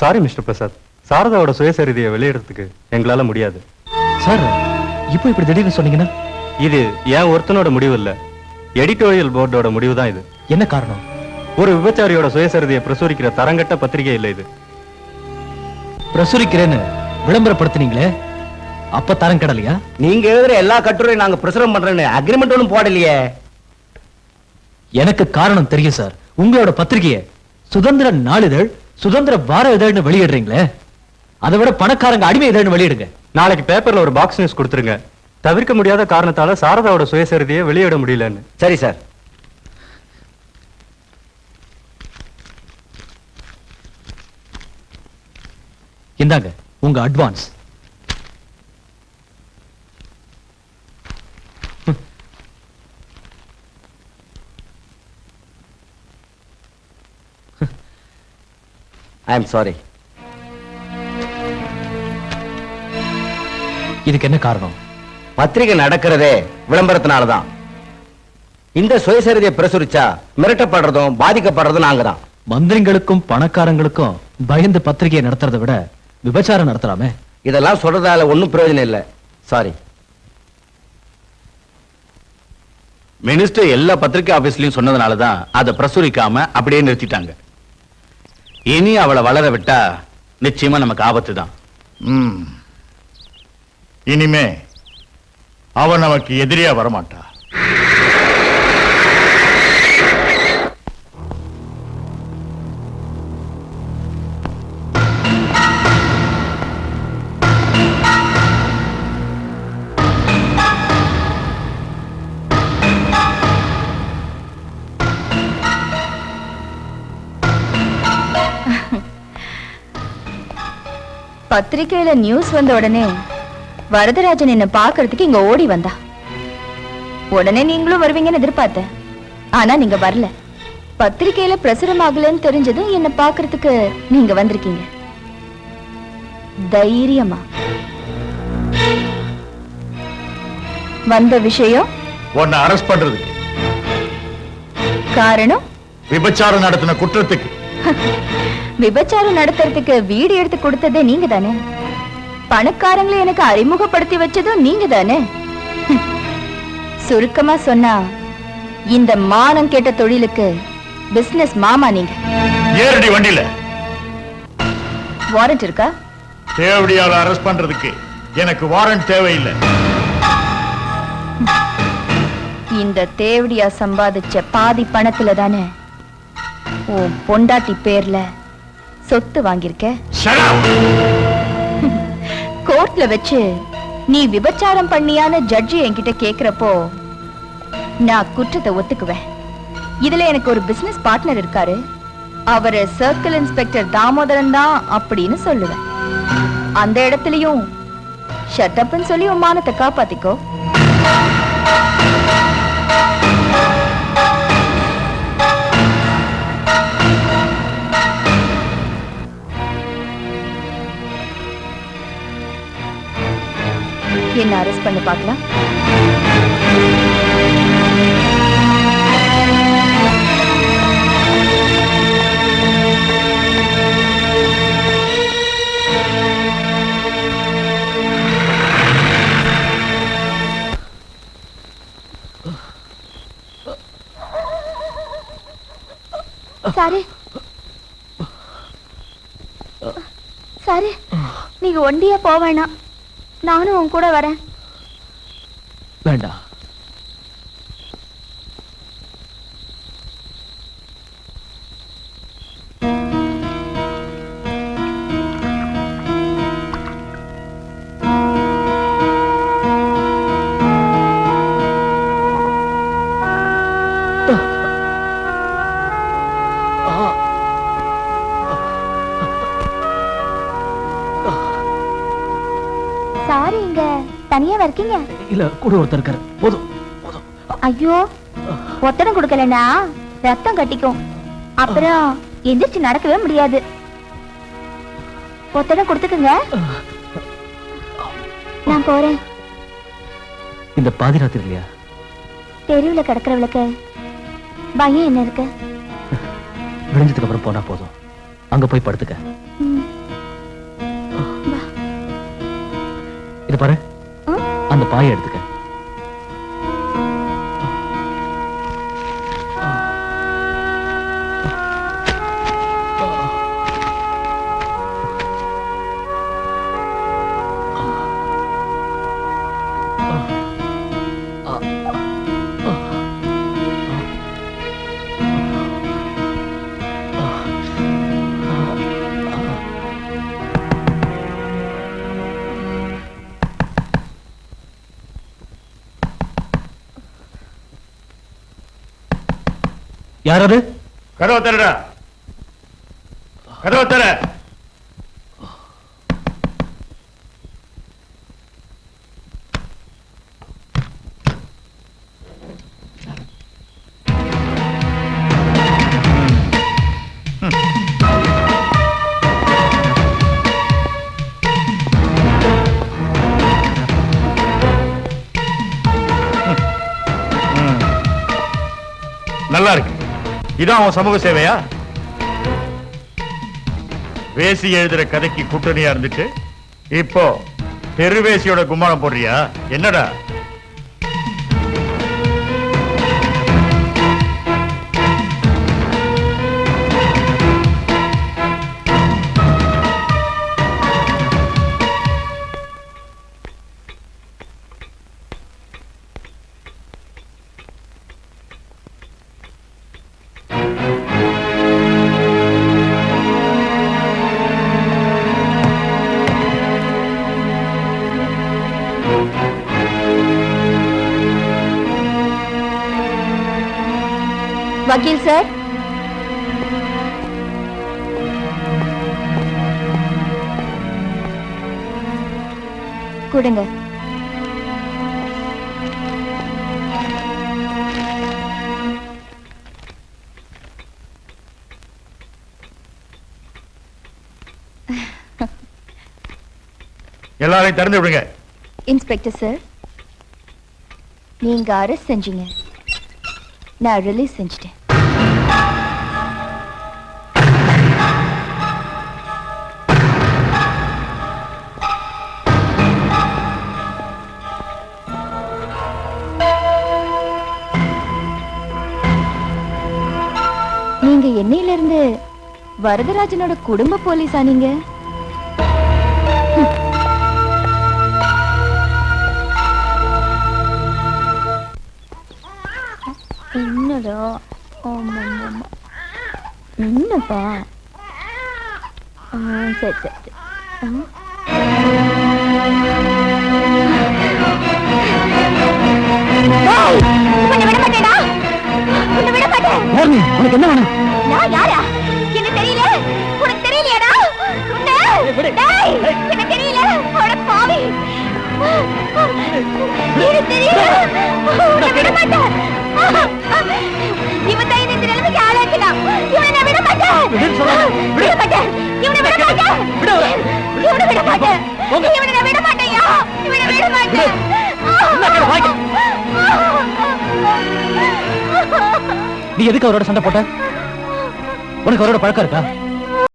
Sorry mister Prasad சாரதாவோட சுயசரிதையை வெளியிடறதுக்கு எங்களால முடியாது. சார் இப்போ இப்படி திடீர்னு சொன்னீங்கன்னா? இது ஏன் ஒருத்தனோட முடிவு இல்ல எடிட்டோரியல் போர்டோட முடிவு தான் இது. என்ன காரணம்? ஒரு விபச்சாரியோட சுயசரிதையை பிரசுரிக்கிற தரங்கட்ட பத்திரிகை இல்ல இது. பிரசுரிக்கிறேன்னு விளம்பரப்படுத்துனீங்களே? அப்ப தரம் கடலையா? நீங்க எழுதுற எல்லா கட்டுரையும் நாங்க பிரசுரம் பண்றேன்னு அக்ரிமெண்ட் ஒன்றும் போடலையே. எனக்கு காரணம் தெரியும் சார். உங்களோட பத்திரிகையை சுதந்திர நாளிதழ் சுதந்திர வார இதழ்னு வெளியிடுறீங்களே? அதை விட பணக்காரங்க அடிமை இதழ்னு வெளியிடுங்க. நாளைக்கு பேப்பர்ல ஒரு பாக்ஸ் நியூஸ் கொடுத்துருங்க. தவிர்க்க முடியாத காரணத்தால சாரதாவோட சுயசரிதையை வெளியிட முடியலன்னு. சரி சார். இந்தாங்க உங்க அட்வான்ஸ் ஐ எம் சாரி இதுக்கு என்ன காரணம்? பத்திரிகை நடக்கிறதே விளம்பரத்தினாலதான். இந்த சுயசரிதையை பிரசுரிச்சா மிரட்டப்படுறதும் பாதிக்கப்படுறதும் நாங்க தான் மந்திரிங்களுக்கும் பணக்காரங்களுக்கும் பயந்து பத்திரிகையை நடத்துறதை விட விபச்சாரம் நடத்தலாமே? இதெல்லாம் சொல்றதால ஒண்ணும் பிரயோஜனம் இல்லை. சாரி மினிஸ்டர் எல்லா பத்திரிகை ஆபீஸ்லயும் சொன்னதுனால தான் அதை பிரசுரிக்காம அப்படியே நிறுத்திட்டாங்க. இனி அவளை வளர விட்டா நிச்சயமா நமக்கு ஆபத்து தான் இனிமே அவன் நமக்கு எதிரியா வரமாட்டா. பத்திரிக்கையில நியூஸ் வந்த உடனே வரதராஜன் என்ன பாக்குறதுக்கு இங்க ஓடி வந்தா. உடனே நீங்களும் வருவீங்கன்னு எதிர்பார்த்தேன். ஆனா நீங்க வரல. பத்திரிக்கையில பிரசுரம் ஆகலன்னு தெரிஞ்சதும் என்ன பாக்குறதுக்கு நீங்க வந்திருக்கீங்க. தைரியமா. வந்த விஷயம்? உன்னை அரெஸ்ட் பண்றதுக்கு. காரணம்? விபச்சாரம் நடத்தின குற்றத்துக்கு. விபச்சாரம் நடத்துறதுக்கு வீடு எடுத்து கொடுத்ததே நீங்க தானே பணக்காரங்களை எனக்கு அறிமுகப்படுத்தி வச்சதும் நீங்க தானே சுருக்கமா சொன்னா இந்த மானம் கேட்ட தொழிலுக்கு பிசினஸ் மாமா நீங்க. ஏறடி வண்டியில. வாரண்ட் இருக்கா? தேவடியால அரெஸ்ட் பண்றதுக்கு எனக்கு வாரண்ட் தேவையில்லை. இந்த தேவடியா சம்பாதிச்ச பாதி பணத்துல தானே உன் பொண்டாட்டி பேர்ல சொத்து வாங்கியிருக்க! கோர்ட்ல வச்சு நீ விபச்சாரம் பண்ணியான ஜட்ஜி என்கிட்ட கேக்குறப்போ நான் குற்றத்தை ஒத்துக்குவேன். இதுல எனக்கு ஒரு பிசினஸ் பார்ட்னர் இருக்காரு. அவரு சர்க்கிள் இன்ஸ்பெக்டர் தாமோதரன் தான் அப்படின்னு சொல்லுவேன். அந்த இடத்துலயும் ஷட்டப்னு சொல்லி உன் மானத்தை காப்பாத்திக்கோ. என்ன அரெஸ்ட் பண்ணி பார்க்கலாம்? சாரி. சரி நீங்க ஒண்டியா போக வேணாம். நானும் உன் கூட வரேன். வேண்டாம். தனியாவா இருக்கீங்க? இல்ல கூட ஒருத்தர் இருக்காரு. போதும் ஐயோ ஒத்தடம் கொடுக்கலனா ரத்தம் கட்டிக்கும். அப்புறம் எந்திரிச்சு நடக்கவே முடியாது. ஒத்தடம் கொடுத்துக்குங்க. நான் போறேன். இந்த பாதி ராத்திரி இல்லையா? தெருவில் கிடக்கிறவளுக்கு பயம் என்ன இருக்கு? விழிஞ்சதுக்கு அப்புறம் போனா போதும். அங்க போய் படுத்துக்க. இது பாரு. அந்த பாயை எடுத்துக்க. யார் அது கதவை தரடா கதவை தர நல்லா இருக்கு. இதான் அவன் சமூக சேவையா? வேசி எழுதுற கதைக்கு கூட்டணியா இருந்துட்டு இப்போ தெருவேசியோட கும்மாளம் போடுறியா? என்னடா? வக்கீல் சார். கொடுங்க. எல்லாரையும் திறந்து விடுங்க. இன்ஸ்பெக்டர் சார் நீங்க அரெஸ்ட் செஞ்சீங்க. நான் ரிலீஸ் செஞ்சிட்டேன். நீங்க என்னையில இருந்து வரதராஜனோட குடும்ப போலீஸா நீங்க? என்னடா? என்னப்பா? ஆ, சரி சரி. உனக்கு என்ன வேணும்? நான் யாரா? எனக்கு தெரியல. உனக்கு தெரியலையாடா? இவன் தான் இந்த நிலைமைக்கு ஆளாக்கினான். இவனை நான் விட மாட்டேன். விட மாட்டேன். இவனை விட மாட்டேன். இவனை விட மாட்டேன். இவனை நான் விட மாட்டேன்யா. இவனை விட மாட்டேன். நீ எதுக்கு அவரோட சண்டை போட்ட உனக்கு அவரோட பழக்கம் இருக்கா